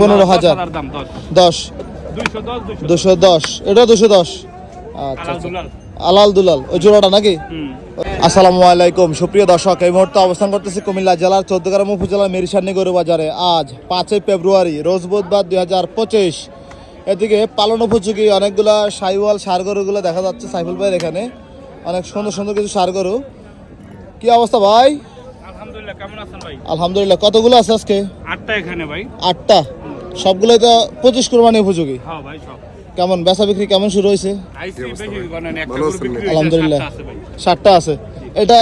পনেরো হাজার। দশ। দশ। দশ এটা দুশো। দশ। আচ্ছা আলাল আচ্ছা। দুলাল। ওই জোড়াটা নাকি? আসসালামু আলাইকুম। সুপ্রিয় দর্শক এই মুহূর্তে অবস্থান করতেছি কুমিল্লা জেলার চৌদ্দগ্রাম উপজেলার মেরিসান্নি গরু বাজারে। আজ পাঁচই ফেব্রুয়ারি রোজ বুধবার দুই হাজার পঁচিশ। এদিকে পালন উপযোগী অনেকগুলা সাইওয়াল সার গরুগুলো দেখা যাচ্ছে সাইফুল ভাইয়ের এখানে। অনেক সুন্দর সুন্দর কিছু সার গরু কি অবস্থা ভাই? আলহামদুলিল্লাহ কেমন আছেন ভাই? আলহামদুলিল্লাহ কতগুলো আছে আজকে? আটটা এখানে ভাই। আটটা। সবগুলোই তো পঁচিশ কোরবানি উপযোগী। হ্যাঁ ভাই সব। কেমন বেচা বিক্রি কেমন শুরু হয়েছে? হয়েছে, আলহামদুলিল্লাহ। সাতটা আছে ষাটটা আছে। এটা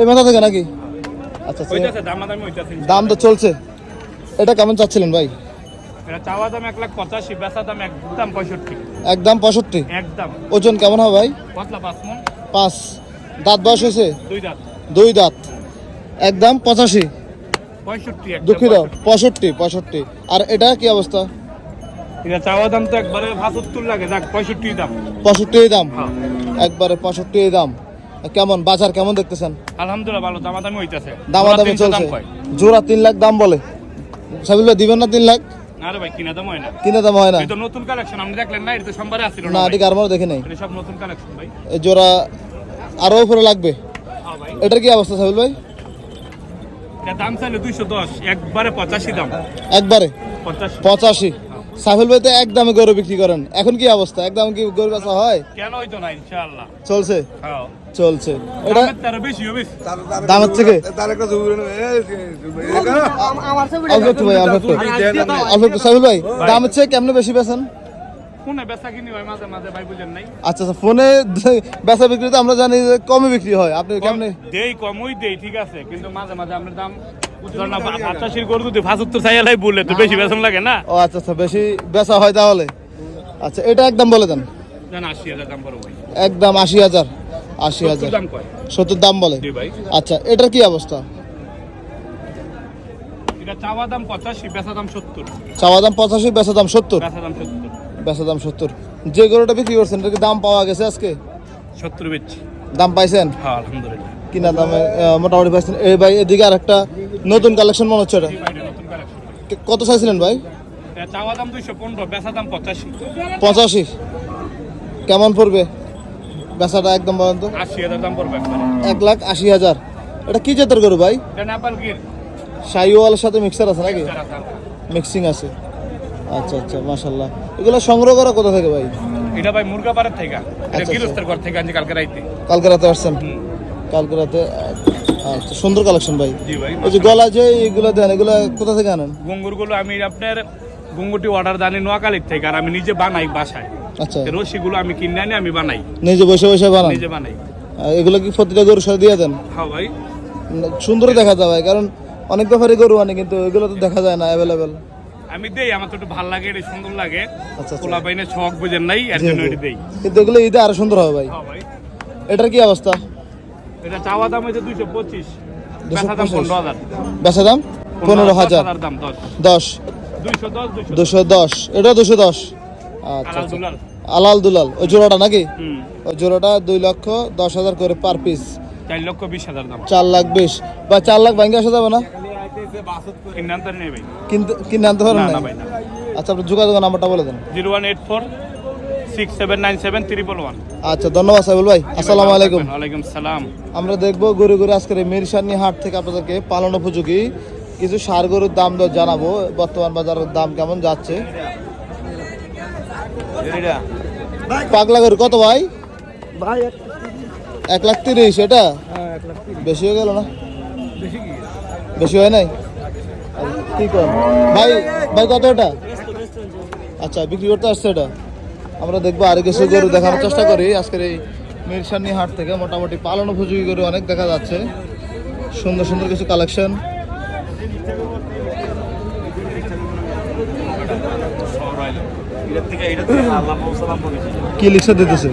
এই মাথা থেকে নাকি? আচ্ছা আচ্ছা। দাম তো চলছে। এটা কেমন চাচ্ছিলেন ভাই? চাওয়া দাম এক লাখ পঁচাশি বেচা দাম একদম পঁয়ষট্টি। একদম পঁয়ষট্টি? একদম। ওজন কেমন হবে ভাই? পতলা পাঁচ মন। পাঁচ। দাঁত বয়স হয়েছে? দুই দাঁত। দুই দাঁত। একদম পঁচাশি। দুঃখিত পঁয়ষট্টি। পঁয়ষট্টি পঁয়ষট্টি। আর এটা কি অবস্থা? এটা চাওয়া দাম তো একবারে ভাসত্তর লাগে যাক পঁয়ষট্টি দাম। পঁয়ষট্টি দাম? হ্যাঁ। একবারে পঁয়ষট্টি দাম। কেমন বাজার কেমন দেখতেছেন? আলহামদুলিল্লাহ ভালো দামাদামি হইতাছে। দামাদামি চলছে। জোড়া তিন লাখ দাম বলে। সাবিল দিবেন না তিন লাখ? আরে ভাই কিনা দাম হয় না। কিনে দাম হয় না। এটা নতুন কালেকশন আপনি দেখলেন না? এটা তো সোমবারে আসছিল না না এদিকে আর নাই? এটা সব নতুন কালেকশন ভাই। জোড়া আরও উপরে লাগবে। হ্যাঁ এটার কি অবস্থা সাবিল ভাই? দাম চাইলে দুইশো দশ একবারে পঁচাশি দাম। একবারে? পঁচাশি। পঁচাশি। ভাই তো একদমে গরু বিক্রি করেন। এখন কি অবস্থা? একদম কি গরু বেচা হয়? কেন হইতো না ইনশাআল্লাহ। চলছে? হ্যাঁ। চলছে। এটা দামের তার বেশি হবে। দাম হচ্ছে কি? তার একটা ছবি অল্প একটু ভাই অল্প একটু অল্প ভাই। দাম হচ্ছে কেমনে বেশি বেচেন? কোনে বেচা কিনি হয় মাঝে মাঝে ভাই বুঝেন নাই। আচ্ছা আচ্ছা ফোনে বেচা বিক্রি তো আমরা জানি যে কমে বিক্রি হয়। আপনি কেমনে দেই কমই দেই ঠিক আছে কিন্তু মাঝে মাঝে দাম ধর না পঁচাশির গরু যদি পঁচাত্তর চাইলাই বললে তো বেশি বেতন লাগে না? ও আচ্ছা আচ্ছা বেশি বেচা হয় তাহলে। আচ্ছা এটা একদম বলে দেন। একদম আশি হাজার আশি হাজার। সত্তর দাম বলে। ভাই। আচ্ছা এটার কি অবস্থা? এটা চাওয়া দাম পঁচাশি বেচা দাম সত্তর। চাওয়া দাম পঁচাশি বেচা দাম সত্তর। বেচা দাম সত্তর। বেচা দাম সত্তর। যে গরুটা বিক্রি করছেন এটা কি দাম পাওয়া গেছে আজকে? সত্তর বেচছি। দাম পাইছেন? হ্যাঁ আলহামদুলিল্লাহ। কিনা দামে মোটামুটি পাইছেন। এই ভাই এদিকে আর একটা নতুন কালেকশন মনে হচ্ছে এটা। কত চাইছিলেন ভাই? চাওয়া দাম দুইশো পনেরো বেচা দাম পঁচাশি। পঁচাশি। কেমন পড়বে? বেচাটা একদম বলেন তো আশি হাজার দাম পড়বে এক লাখ আশি হাজার। এটা কি জাতের গরু ভাই? শাহিওয়ালের সাথে মিক্সার আছে নাকি? মিক্সিং আছে। আচ্ছা আচ্ছা মাশাল্লাহ এগুলো সংগ্রহ করা কোথা থেকে ভাই? এটা ভাই মুরগাপাড়ার থেকে। এটা আচ্ছা। ঘর থেকে আনছি কালকে রাইতে। কালকে রাতে আসছেন। কালকে রাতে আচ্ছা সুন্দর কালেকশন ভাই। এই যে গলা যে এইগুলো দেন এগুলো কোথা থেকে আনেন? গুঙ্গুরগুলো আমি আপনার গুঙ্গুটি অর্ডার জানি নোয়াখালীর থেকে আর আমি নিজে বানাই বাসায়। আচ্ছা। রশিগুলো আমি কিনে আনি আমি বানাই। নিজে বসে বসে বানান? নিজে বানাই। এগুলো কি প্রতিটা গরুর সাথে দিয়ে দেন? হ্যাঁ ভাই। সুন্দর দেখা যায় ভাই কারণ অনেক ব্যাপারে গরু আনে কিন্তু এগুলো তো দেখা যায় না অ্যাভেলেবেল আমি দেই আমার তো একটু ভালো লাগে এটা সুন্দর লাগে। আচ্ছা, আচ্ছা। বাইনে শখ বুঝেন নাই এর জন্য এটা দেই। কিন্তু এগুলো ঈদে আরও সুন্দর হবে ভাই। হ্যাঁ এটার কি অবস্থা? এটা চাওয়া দাম হয়েছে দুইশো পঁচিশ। 225 বেচা দাম পনেরো হাজার। বেচা দাম? পনেরো হাজার। দাম দশ। দশ। দশ এটা দুশো। দশ। আচ্ছা আলাল আচ্ছা দুলাল। ওই জোড়াটা নাকি? হুম। ওই জোড়াটা দুই লক্ষ দশ হাজার করে পার পিস। চার লক্ষ বিশ হাজার দাম। চার লাখ বিশ। বা চার লাখ ভাঙ্গে আসা যাবে না? কিনে আনতে নেই ভাই। কিন্তু কিনে আনতে পারেন না না না ভাই আচ্ছা আপনার নাম্বারটা বলে দেন। Zero one eight four six seven nine seven one. আচ্ছা ধন্যবাদ সাইবুল ভাই। আসসালামু আলাইকুম। ওয়ালাইকুম সালাম। আমরা দেখব গরু গরু আজকের মিরসানি হাট থেকে আপনাদেরকে পালন উপযোগী। কিছু সার গরুর দাম দর জানাব। বর্তমান বাজারের দাম কেমন যাচ্ছে? পাগলা গরু কত ভাই? ভাই এক লাখ তিরিশ এটা? বেশি হয়ে গেল না? বেশি হয় নাই? কি কর? ভাই ভাই কত এটা? আচ্ছা বিক্রি করতে আসছে এটা। আমরা দেখব আর কিছু গরু দেখানোর চেষ্টা করি। আজকের এই মিরসানি হাট থেকে মোটামুটি পালন উপযোগী গরু অনেক দেখা যাচ্ছে। সুন্দর সুন্দর কিছু কালেকশন। কি লিখছে দিতেছে?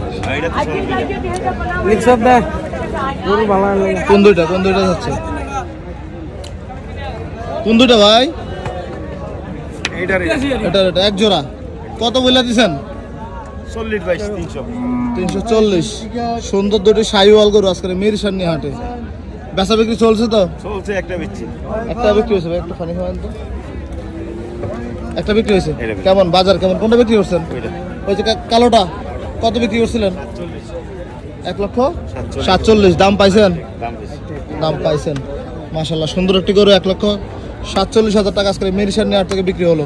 কোন দুইটা? কোন দুইটা যাচ্ছে? কোন দুইটা ভাই? এটা এটা এক জোড়া। কত বলে দিছেন? তিনশো। চল্লিশ। সুন্দর দুটি সাইওয়াল গরু আজকে মির সামনে হাটে। বেচা বিক্রি চলছে তো? চলছে একটা বেচছি একটা বিক্রি হয়েছে ভাই একটা ফানি খাবেন তো। একটা বিক্রি হয়েছে? কেমন? বাজার কেমন? কোনটা বিক্রি করছেন? ওই যে কালোটা কত বিক্রি করছিলেন? এক লক্ষ? সাতচল্লিশ। দাম পাইছেন? দাম দাম পাইছেন। মাশাল্লাহ সুন্দর একটি গরু এক লক্ষ। সাতচল্লিশ হাজার টাকা আজকে মেডিসিন নেওয়ার থেকে বিক্রি হলো।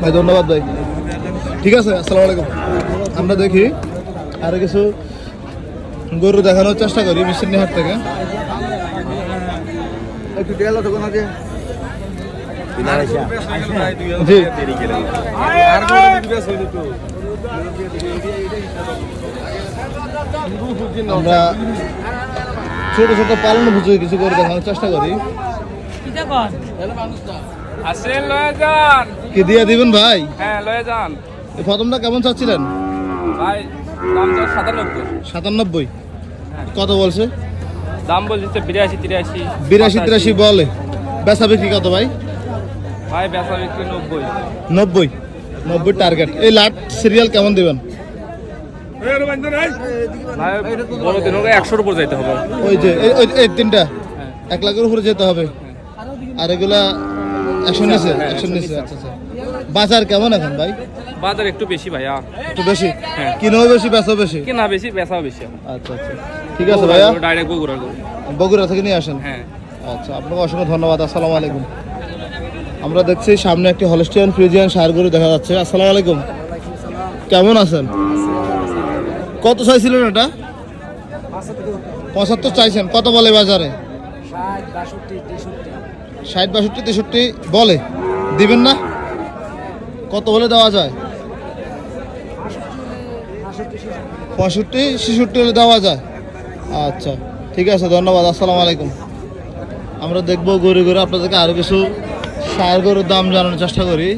ভাই ধন্যবাদ ভাই। ঠিক আছে আসসালামু আলাইকুম। আমরা দেখি আরও কিছু গরু দেখানোর চেষ্টা করি মিষ্টির হাট থেকে। একটু তেল তো কোন জি। আমরা ছোট ছোট পালন বুঝে কিছু করে দেখানোর চেষ্টা করি। আসেন লয়ে যান। কি দিয়ে দিবেন ভাই? হ্যাঁ লয়ে যান। এই প্রথমটা কেমন চাচ্ছিলেন? ভাই দাম তো সাতানব্বই। সাতানব্বই। কত বলছে? দাম বলছে বিরাশি তিরাশি বিরাশি তিরাশি বলে। বেচা বিক্রি কত ভাই? ভাই বেচা বিক্রি নব্বই। নব্বই। নব্বই টার্গেট। এই লাট সিরিয়াল কেমন দিবেন? বড় একশোর উপর যাইতে হবে। ওই যে এই- তিনটা। এক লাখের উপরে যেতে হবে। আর এগুলা একশো নিচে হ্যাঁ, একশো নিচে আচ্ছা আচ্ছা। বাজার কেমন এখন ভাই? বাজার একটু বেশি ভাইয়া। একটু বেশি? হ্যাঁ। কিনেও বেশি বেচাও বেশি? কেনা বেশি বেচাও বেশি আচ্ছা আচ্ছা। ঠিক আছে ভাইয়া। ডাইরেক্ট বগুড়া থেকে নিয়ে আসেন? হ্যাঁ। আচ্ছা আপনাকে অসংখ্য ধন্যবাদ আসসালামু আলাইকুম। আমরা দেখছি সামনে একটি হলস্টিয়ান ফ্রিজিয়ান সার গরু দেখা যাচ্ছে। আসসালামু আলাইকুম। কেমন আছেন? কত চাইছিলেন এটা? পঁচাত্তর চাইছেন। কত বলে বাজারে? ষাট, বাষট্টি, তেষট্টি। বলে। দিবেন না? কত হলে দেওয়া যায়? পঁয়ষট্টি, ছেষট্টি হলে দেওয়া যায়। আচ্ছা ঠিক আছে, ধন্যবাদ, আসসালামু আলাইকুম। আমরা দেখব গরু গরু, আপনাদেরকে আরও কিছু সার গরুর দাম জানানোর চেষ্টা করি।